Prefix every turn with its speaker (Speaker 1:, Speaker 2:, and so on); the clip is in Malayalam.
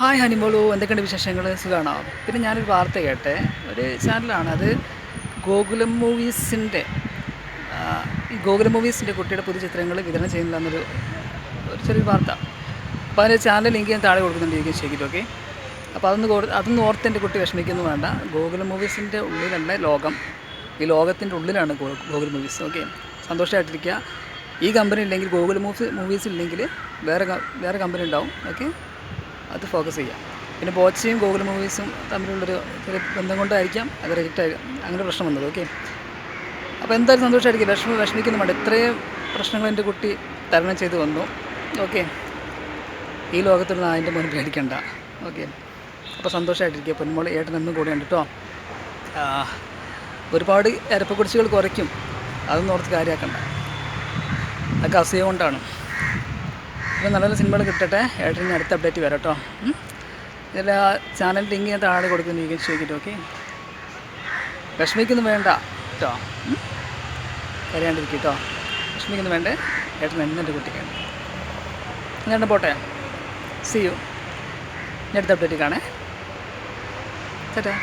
Speaker 1: ഹായ് ഹനിമോളു എന്തൊക്കെയുണ്ട് വിശേഷങ്ങൾ സുഖമാണോ പിന്നെ ഞാനൊരു വാർത്ത കേട്ടെ. ഒരു ചാനലാണ്. അത് ഗോകുലം മൂവീസിന്റെ ഈ ഗോകുലം മൂവീസിന്റെ കുട്ടിയുടെ പുതിയ ചിത്രങ്ങൾ വിതരണം ചെയ്യുന്നില്ല എന്നൊരു ഒരു ചെറിയ വാർത്ത. അപ്പോൾ അതിന്റെ ചാനൽ ലിങ്ക് ഞാൻ താഴെ കൊടുക്കുന്നുണ്ട്. ശരിക്കും ഓക്കെ? അപ്പോൾ അതൊന്ന് അതൊന്ന് ഓർത്ത് എന്റെ കുട്ടി വിഷമിക്കുന്നു വേണ്ട. ഗോകുലം മൂവീസിന്റെ ഉള്ളിലല്ല ലോകം. ഈ ലോകത്തിന്റെ ഉള്ളിലാണ് ഗോകുലം മൂവീസ്. ഓക്കെ? സന്തോഷമായിട്ടിരിക്കുക ഈ കമ്പനി ഇല്ലെങ്കിൽ ഗൂഗിൾ മൂവീസ് മൂവീസ് ഇല്ലെങ്കിൽ വേറെ വേറെ കമ്പനി ഉണ്ടാവും. ഓക്കെ? അത് ഫോക്കസ് ചെയ്യാം. പിന്നെ ബോച്ചയും ഗൂഗിൾ മൂവീസും തമ്മിലുള്ളൊരു ചെറിയ ബന്ധം കൊണ്ടായിരിക്കാം അത് റിജക്റ്റ് ആയി അങ്ങനെ പ്രശ്നം വന്നത്. ഓക്കെ അപ്പോൾ എന്തായാലും സന്തോഷമായിരിക്കും വിഷമ വിഷമിക്കുന്നു വേണ്ട ഇത്രയും പ്രശ്നങ്ങൾ എന്റെ കുട്ടി തരണം ചെയ്ത് വന്നു. ഓക്കെ ഈ ലോകത്തുള്ള അതിന്റെ മുന്നിൽ പേടിക്കണ്ട. ഓക്കെ അപ്പോൾ സന്തോഷമായിട്ടിരിക്കുക പൊന്മോൾ കൂടെ ഉണ്ട് കേട്ടോ ഒരുപാട് ഇരപ്പക്കുടിച്ചുകൾ കുറയ്ക്കും. അതൊന്നും ഓർത്ത് കാര്യമാക്കണ്ട അതൊക്കെ അസൂയ കൊണ്ടാണ്. അപ്പോൾ നല്ല നല്ല സിനിമകൾ കിട്ടട്ടെ. ഏട്ടന് അടുത്ത അപ്ഡേറ്റ് വരാം കേട്ടോ. ഇതിൽ ആ ചാനൽ ലിങ്ക് ഞാൻ താഴെ കൊടുക്കുന്നു. നീ ചോദിക്കട്ടെ ഓക്കെ വിഷമിക്കുന്നു വേണ്ട കേട്ടോ. കരയാണ്ടിരിക്കും കേട്ടോ വിഷമിക്കുന്നു വേണ്ടേ. ഏട്ടൻ എന്നെ കുട്ടിക്കാണ് ഞാൻ പോട്ടെ? സി യു ഞാൻ അടുത്ത അപ്ഡേറ്റ് കാണേ. ചേട്ടാ.